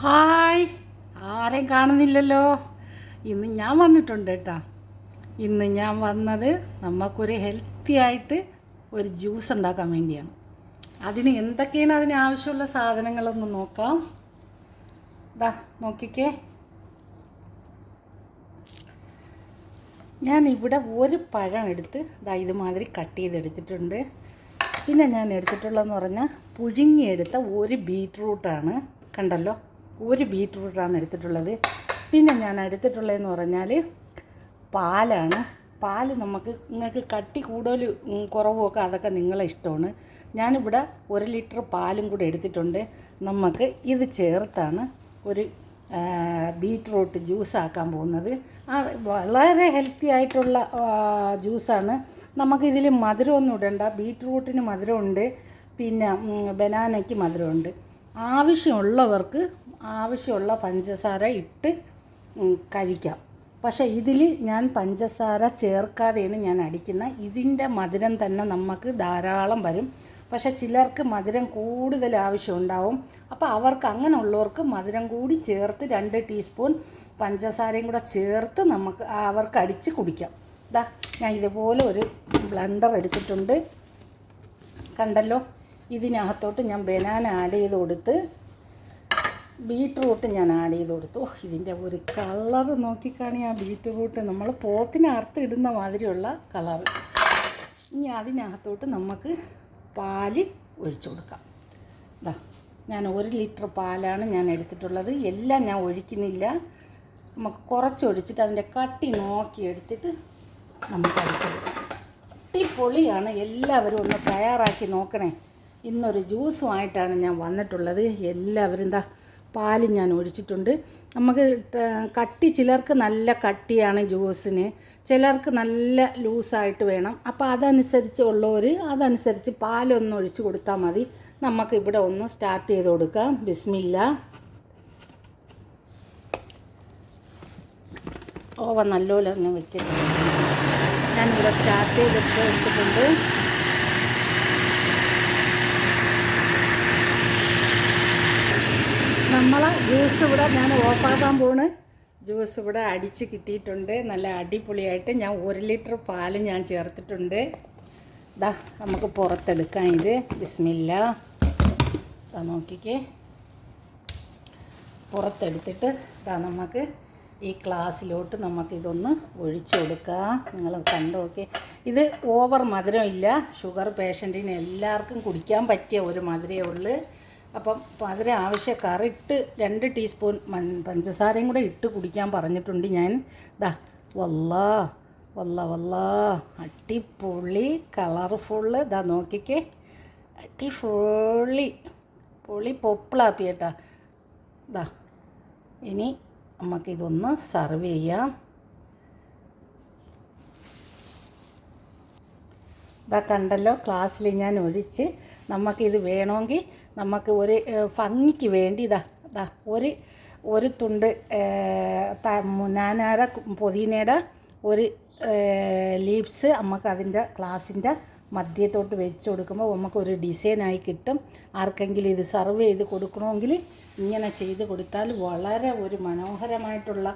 Hi. ആരെയും കാണുന്നില്ലല്ലോ. ഇന്ന് ഞാൻ വന്നിട്ടുണ്ട് കേട്ടോ. ഇന്ന് ഞാൻ വന്നത് നമുക്കൊരു ഹെൽത്തി ആയിട്ട് ഒരു ജ്യൂസ് ഉണ്ടാക്കാൻ വേണ്ടിയാണ്. അതിന് എന്തൊക്കെയാണ് അതിന് ആവശ്യമുള്ള സാധനങ്ങളൊന്ന് നോക്കാം. ദാ നോക്കിക്കേ. ഞാൻ ഇവിടെ ഒരു പഴം എടുത്ത് ദാ ഇതുമാതിരി കട്ട് ചെയ്തെടുത്തിട്ടുണ്ട്. പിന്നെ ഞാൻ എടുത്തിട്ടുള്ളതെന്ന് പറഞ്ഞാൽ പുഴുങ്ങിയെടുത്ത ഒരു ബീറ്റ്റൂട്ടാണ് കണ്ടല്ലോ? ഒരു ബീറ്റ്റൂട്ടാണ് എടുത്തിട്ടുള്ളത്. പിന്നെ ഞാൻ എടുത്തിട്ടുള്ളതെന്ന് പറഞ്ഞാൽ പാലാണ്. പാൽ നമുക്ക് നിങ്ങൾക്ക് കട്ടി കൂടുതൽ ഉം, കുറവും ഒക്കെ അതൊക്കെ നിങ്ങളെ ഇഷ്ടമാണ്. ഞാനിവിടെ ഒരു ലിറ്റർ പാലും കൂടെ എടുത്തിട്ടുണ്ട്. നമുക്ക് ഇത് ചേർത്താണ് ഒരു ബീറ്റ്റൂട്ട് ജ്യൂസ് ആക്കാൻ പോകുന്നത് വളരെ ഹെൽത്തി ആയിട്ടുള്ള ജ്യൂസാണ്. നമുക്കിതിൽ മധുരമൊന്നും ഇടണ്ട. ബീറ്റ്റൂട്ടിന് മധുരമുണ്ട്. പിന്നെ ബനാനയ്ക്ക് മധുരമുണ്ട്. ആവശ്യമുള്ളവർക്ക് ആവശ്യമുള്ള പഞ്ചസാര ഇട്ട് കഴിക്കാം. പക്ഷേ ഇതിൽ ഞാൻ പഞ്ചസാര ചേർക്കാതെയാണ് ഞാൻ അടിക്കുന്നത് ഇതിന്റെ മധുരം തന്നെ നമുക്ക് ധാരാളം വരും. പക്ഷേ ചിലർക്ക് മധുരം കൂടുതൽ ആവശ്യമുണ്ടാവും. അപ്പോൾ അവർക്ക് അങ്ങനെ ഉള്ളവർക്ക് മധുരം കൂടി ചേർത്ത് രണ്ട് ടീസ്പൂൺ പഞ്ചസാരയും കൂടെ ചേർത്ത് നമുക്ക് അവർക്ക് അടിച്ച് കുടിക്കാം. ഇതാ ഞാൻ ഇതുപോലെ ഒരു ബ്ലണ്ടർ എടുത്തിട്ടുണ്ട്. കണ്ടല്ലോ ഇതിനകത്തോട്ട് ഞാൻ ബനാന ആഡ് ചെയ്ത് കൊടുത്ത് ബീട്രൂട്ട് ഞാൻ ആഡ് ചെയ്ത് കൊടുത്തു. ഇതിന്റെ ഒരു കളർ നോക്കിക്കാണി ആ ബീട്രൂട്ട്. നമ്മൾ പോത്തിന് അറുത്തിടുന്ന മാതിരിയുള്ള കളർ. ഇനി അതിനകത്തോട്ട് നമുക്ക് പാൽ ഒഴിച്ചു കൊടുക്കാം. ഇതാ ഞാൻ ഒരു ലിറ്റർ പാലാണ് ഞാൻ എടുത്തിട്ടുള്ളത്. എല്ലാം ഞാൻ ഒഴിക്കുന്നില്ല. നമുക്ക് കുറച്ച് ഒഴിച്ചിട്ട് അതിന്റെ കട്ടി നോക്കി എടുത്തിട്ട് നമുക്ക് അടിച്ചു കൊടുക്കാം. അടിപൊളിയാണ്. എല്ലാവരും ഒന്ന് തയ്യാറാക്കി നോക്കണേ. ഇന്നൊരു ജ്യൂസുമായിട്ടാണ് ഞാൻ വന്നിട്ടുള്ളത്. എല്ലാവരും എന്താ പാൽ ഞാൻ ഒഴിച്ചിട്ടുണ്ട്. നമുക്ക് കട്ടി ചിലർക്ക് നല്ല കട്ടിയാണ് ജ്യൂസിന്. ചിലർക്ക് നല്ല ലൂസായിട്ട് വേണം. അപ്പോൾ അതനുസരിച്ച് ഉള്ളവർ അതനുസരിച്ച് പാലൊന്ന് ഒഴിച്ച് കൊടുത്താൽ മതി. നമുക്ക് ഇവിടെ ഒന്ന് സ്റ്റാർട്ട് ചെയ്ത് കൊടുക്കാം. ബിസ്മില്ല. ഓവ നല്ലപോലെ ഒന്ന് വെക്കട്ടെ ഞാനിവിടെ സ്റ്റാർട്ട് ചെയ്തിട്ട് എടുത്തിട്ടുണ്ട്. നമ്മളെ ജ്യൂസ് ഇവിടെ ഞാൻ ഓഫാക്കാൻ പോണ്. ജ്യൂസ് ഇവിടെ അടിച്ച് കിട്ടിയിട്ടുണ്ട്. നല്ല അടിപൊളിയായിട്ട് ഞാൻ ഒരു ലിറ്റർ പാൽ ഞാൻ ചേർത്തിട്ടുണ്ട്. ഇതാ നമുക്ക് പുറത്തെടുക്കാം ഇത്. ബിസ്മില്ല. ഇതാ നോക്കിക്കേ. പുറത്തെടുത്തിട്ട് ഇതാ നമുക്ക് ഈ ഗ്ലാസ്സിലോട്ട് നമുക്കിതൊന്ന് ഒഴിച്ചു കൊടുക്കാം. നിങ്ങൾ കണ്ടു നോക്കി ഇത് ഓവർ മധുരമില്ല. ഷുഗർ പേഷ്യന്റിന് എല്ലാവർക്കും കുടിക്കാൻ പറ്റിയ ഒരു മധുരമേ ഉള്ളൂ. അപ്പം അതിന് ആവശ്യക്കാർ ഇട്ട് രണ്ട് ടീസ്പൂൺ പഞ്ചസാരയും കൂടെ ഇട്ട് കുടിക്കാൻ പറഞ്ഞിട്ടുണ്ട് ഞാൻ. ദാ വല്ലാ വല്ല വല്ല അടിപൊളി കളർഫുള്ള്. ദാ നോക്കിക്കേ. അടിപൊളി പൊളി പൊപ്പിളാപ്പി കേട്ടാ. ഇതാ ഇനി നമുക്കിതൊന്ന് സർവ് ചെയ്യാം. ഇതാ കണ്ടല്ലോ ക്ലാസ്സിൽ ഞാൻ ഒഴിച്ച് നമുക്കിത് വേണമെങ്കിൽ നമുക്ക് ഒരു ഭംഗിക്ക് വേണ്ടി ഇതാ ഇതാ ഒരു ഒരു തുണ്ട് നാനാര പൊതിനയുടെ ഒരു ലീവ്സ് നമുക്ക് അതിന്റെ ക്ലാസിന്റെ മധ്യത്തോട്ട് വെച്ച് കൊടുക്കുമ്പോൾ നമുക്കൊരു ഡിസൈനായി കിട്ടും. ആർക്കെങ്കിലും ഇത് സർവ് ചെയ്ത് കൊടുക്കണമെങ്കിൽ ഇങ്ങനെ ചെയ്ത് കൊടുത്താൽ വളരെ ഒരു മനോഹരമായിട്ടുള്ള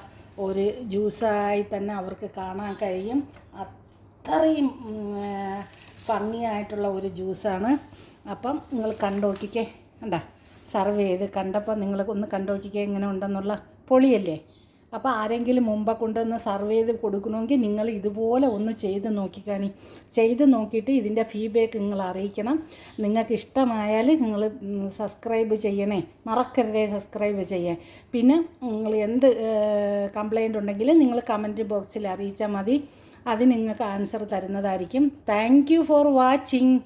ഒരു ജ്യൂസായി തന്നെ അവർക്ക് കാണാൻ കഴിയും. അത്രയും ഭംഗിയായിട്ടുള്ള ഒരു ജ്യൂസാണ്. അപ്പം നിങ്ങൾ കണ്ടു നോക്കിക്കേ കണ്ട? സർവ് ചെയ്ത് കണ്ടപ്പോൾ നിങ്ങൾ ഒന്ന് കണ്ടോക്കിക്കേ എങ്ങനെ ഉണ്ടെന്നുള്ള പൊളിയല്ലേ? അപ്പോൾ ആരെങ്കിലും മുമ്പ് കൊണ്ടുവന്ന് സർവ് ചെയ്ത് കൊടുക്കണമെങ്കിൽ നിങ്ങൾ ഇതുപോലെ ഒന്ന് ചെയ്ത് നോക്കിക്കാണി. ചെയ്ത് നോക്കിയിട്ട് ഇതിന്റെ ഫീഡ്ബാക്ക് നിങ്ങൾ അറിയിക്കണം. നിങ്ങൾക്ക് ഇഷ്ടമായാൽ നിങ്ങൾ സബ്സ്ക്രൈബ് ചെയ്യണേ. മറക്കരുതേ സബ്സ്ക്രൈബ് ചെയ്യാൻ. പിന്നെ നിങ്ങൾ എന്ത് കംപ്ലൈന്റ് ഉണ്ടെങ്കിലും നിങ്ങൾ കമന്റ് ബോക്സിൽ അറിയിച്ചാൽ മതി. അത് നിങ്ങൾക്ക് ആൻസർ തരുന്നതായിരിക്കും. Thank for watching